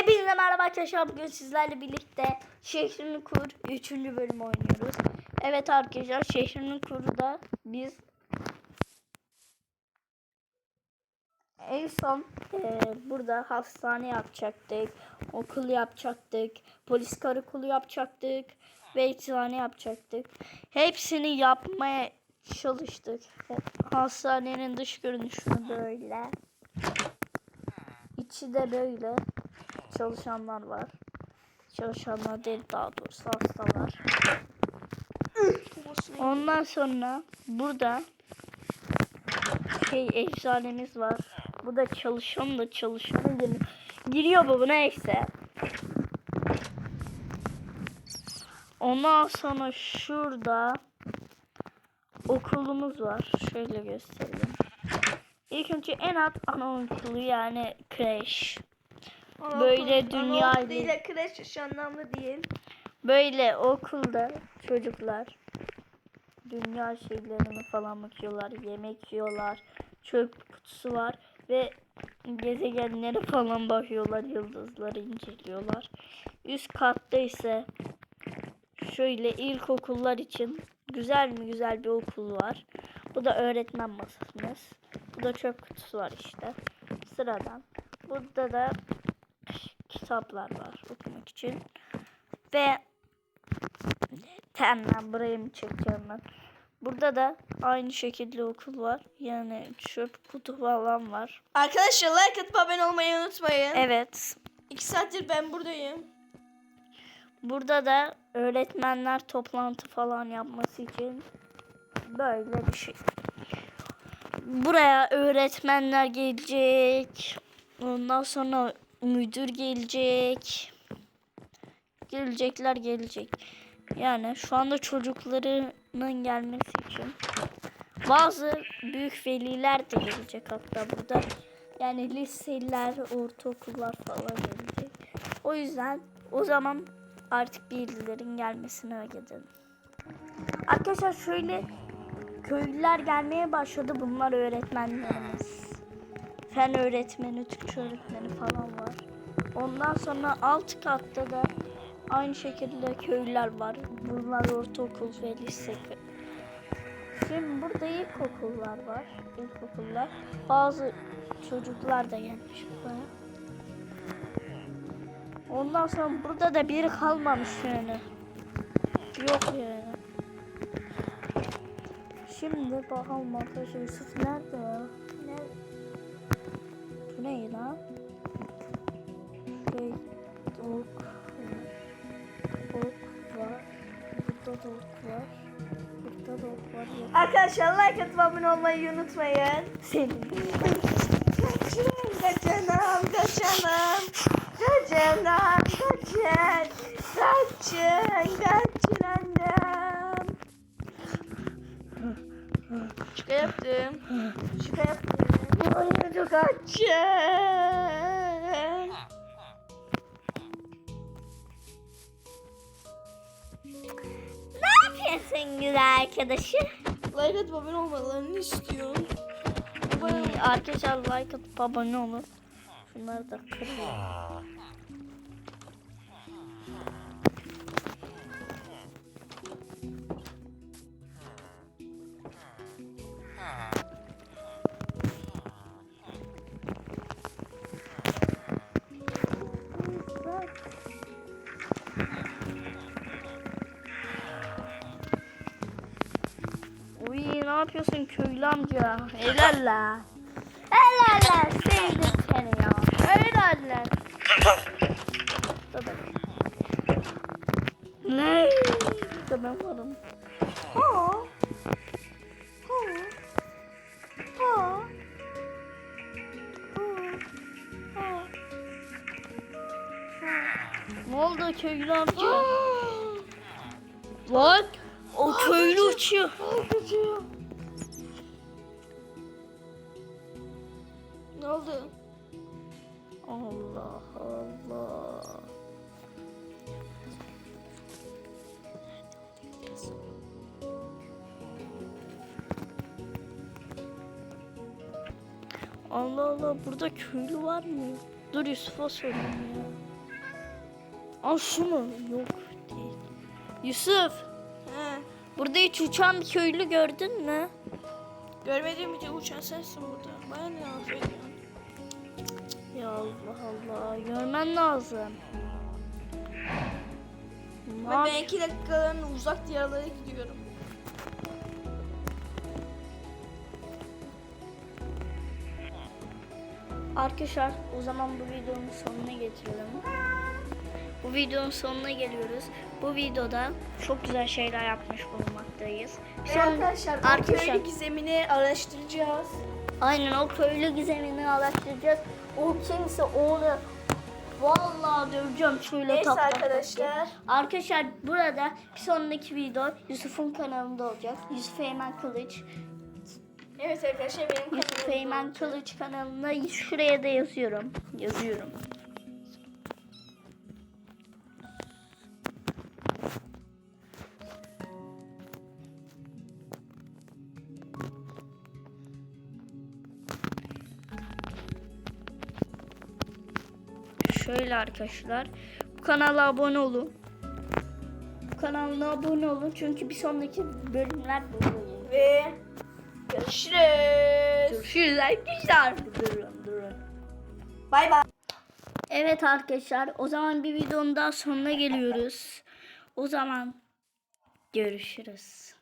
Hepinize merhaba arkadaşlar. Bugün sizlerle birlikte Şehrini Kur 3. bölüm oynuyoruz. Evet arkadaşlar Şehrini Kur'da biz en son e, burada hastane yapacaktık, okul yapacaktık, polis karakolu yapacaktık ve eczane yapacaktık. Hepsini yapmaya çalıştık. Hastanenin dış görünüşü böyle. İçi de böyle çalışanlar var. Çalışanlar değil daha doğrusu hastalar. Ondan sonra burada şey eczanemiz var. Bu da çalışan da çalışan. Giriyor bu neyse. Ondan sonra şurada okulumuz var. Şöyle göstereyim. İlk önce en alt anaokulu yani kreş. Böyle dünya ile- değil kreş şu anlamda değil. Böyle okulda çocuklar dünya şeylerini falan bakıyorlar, yemek yiyorlar, çöp kutusu var ve gezegenlere falan bakıyorlar, yıldızları inceliyorlar. Üst katta ise şöyle ilkokullar için güzel mi güzel bir okul var. Bu da öğretmen masasımız. Bu da çöp kutusu var işte. Sıradan. Burada da kitaplar var okumak için. Ve Tamam burayı mı çekeceğim ben? Burada da aynı şekilde okul var. Yani çöp kutu falan var. Arkadaşlar like atıp abone olmayı unutmayın. Evet. İki saattir ben buradayım. Burada da öğretmenler toplantı falan yapması için böyle bir şey. Buraya öğretmenler gelecek. Ondan sonra müdür gelecek. Gelecekler gelecek. Yani şu anda çocuklarının gelmesi için bazı büyük veliler de gelecek hatta burada. Yani liseler, ortaokullar falan gelecek. O yüzden o zaman artık birilerin gelmesini bekledim. Arkadaşlar şöyle köylüler gelmeye başladı. Bunlar öğretmenlerimiz. Fen öğretmeni, Türkçe öğretmeni falan var. Ondan sonra alt katta da aynı şekilde köylüler var. Bunlar ortaokul ve lise. Şimdi burada ilkokullar var. İlkokullar. Bazı çocuklar da gelmiş buraya. Ondan sonra burada da biri kalmamış yani. Yok yani. Şimdi bakalım arkadaşlar Yusuf nerede? Nerede? Bu ne lan? Şey, ok. Ok var. Burada da ok var. Burada da ok var. Arkadaşlar like atıp abone olmayı unutmayın. Senin. Kaçın, kaçanım, kaçanım. Kaçanım, kaçın. Kaçın, kaçın annem. Şaka yaptım. Şaka yaptım. Hayır kaçın. Ne yapıyorsun güzel arkadaşım? Like atıp abone olmalarını istiyorum. Arkadaşlar like atıp abone olun. Şunları da kırıyor. Yapıyorsun köylü amca? Helal la. Helal la. Sevdim seni ya. Helal la. Ne? Ben varım. Ha. Ha. Ha. Ne oldu köylü amca? Lan o köylü uçuyor. Oldu? Allah Allah. Allah Allah burada köylü var mı? Dur Yusuf'a sorayım ya. Al şunu. Yok değil. Yusuf. He. Burada hiç uçan bir köylü gördün mü? Görmediğim için uçan sensin burada. Bana ne yapıyorsun? Ya Allah Allah. Görmen lazım. Ne Ben, yap- ben iki dakikalığına uzak diyarlara gidiyorum. Arkadaşlar o zaman bu videonun sonuna getirelim. Bu videonun sonuna geliyoruz. Bu videoda çok güzel şeyler yapmış bulunmaktayız. Ve arkadaşlar, arkadaşlar arkadaşlar gizemini araştıracağız. aynen o köylü gizemini araştıracağız. O kimse onu vallahi döveceğim şöyle Neyse tak tak tak arkadaşlar. Arkadaşlar burada bir sonraki video Yusuf'un kanalında olacak. Yusuf Eymen Kılıç. Evet arkadaşlar benim Yusuf Eymen. Kılıç kanalına şuraya da yazıyorum. Yazıyorum. Şöyle arkadaşlar. Bu kanala abone olun. Bu kanalına abone olun çünkü bir sonraki bölümler böyle. Ve görüşürüz. Görüşürüz arkadaşlar. Durun durun. Bay bay. Evet arkadaşlar o zaman bir videonun daha sonuna geliyoruz. O zaman görüşürüz.